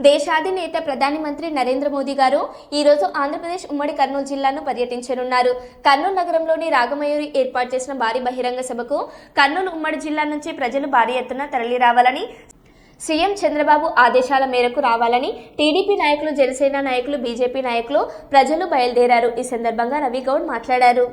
దేశాధినేత ప్రధాని మంత్రి నరేంద్ర మోదీ గారు ఈరోజు ఆంధ్రప్రదేశ్ ఉమ్మడి కర్నూలు జిల్లాను పర్యటించనున్నారు. కర్నూలు నగరంలోని రాగమయూరి ఏర్పాటు చేసిన భారీ బహిరంగ సభకు కర్నూలు ఉమ్మడి జిల్లా నుంచి ప్రజలు భారీ ఎత్తున తరలి రావాలని సీఎం చంద్రబాబు ఆదేశాల మేరకు రావాలని టీడీపీ నాయకులు జనసేన నాయకులు బీజేపీ నాయకులు ప్రజలు బయలుదేరారు. ఈ సందర్భంగా రవి గౌడ్ మాట్లాడారు.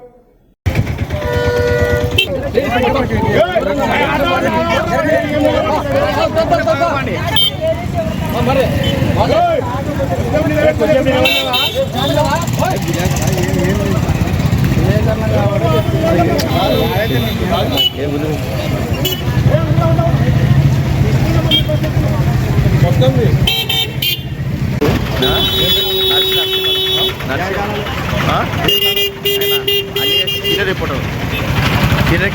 రిపోర్ట్. రిపోర్టర్ సీనియర్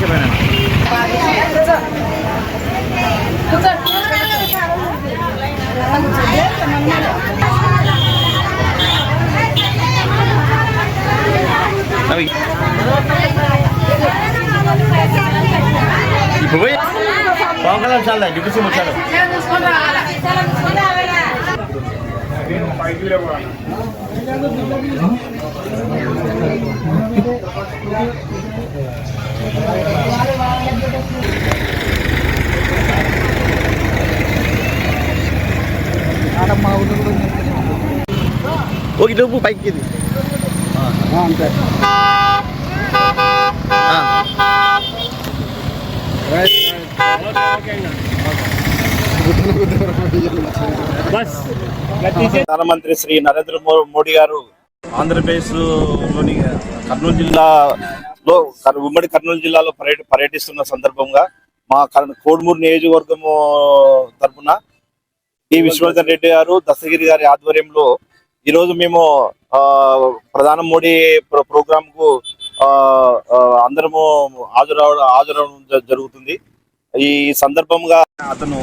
కళ్యాణ్ చాలా డిప్యూటీ సీఎం వచ్చాడు ఓకే డబ్బు పైకి అంతే. ప్రధానమంత్రి శ్రీ నరేంద్ర మోడీ గారు ఆంధ్రప్రదేశ్లోని కర్నూలు జిల్లాలో ఉమ్మడి కర్నూలు జిల్లాలో పర్యట పర్యటిస్తున్న సందర్భంగా మా కోడుమూరు నియోజకవర్గము తరఫున టి విశ్వవర్ధన్ రెడ్డి గారు దశగిరి గారి ఆధ్వర్యంలో ఈరోజు మేము ఆ, ప్రధాని మోడీ ప్ర- ప్రోగ్రామ్కు ఆ, అందరము హాజరవడం హాజరవడం జరుగుతుంది. ఈ సందర్భంగా అతను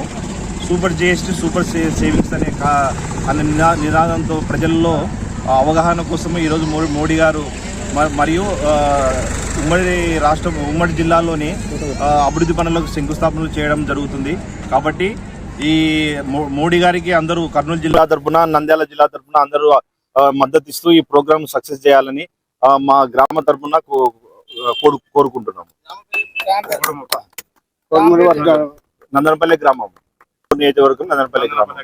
సూపర్ జిఎస్టీ సూపర్ సే- సేవింగ్స్ అనే కా- అనే నినా- నినాదంతో ప్రజల్లో అవగాహన కోసం ఈరోజు మో- మోడీ గారు మరియు ఉమ్మడి రాష్ట్రం ఉమ్మడి జిల్లాలోని అభివృద్ధి పనులకు శంకుస్థాపనలు చేయడం జరుగుతుంది. కాబట్టి ఈ మోడీ గారికి అందరూ కర్నూలు జిల్లా తరపున నంద్యాల జిల్లా తరపున అందరూ మద్దతు ఇస్తూ ఈ ప్రోగ్రామ్ సక్సెస్ చేయాలని మా గ్రామ తరపున కో- కోరు కోరుకుంటున్నాము. నందనపల్లి గ్రామం. నియోజకవర్గం నందనపల్లి గ్రామం.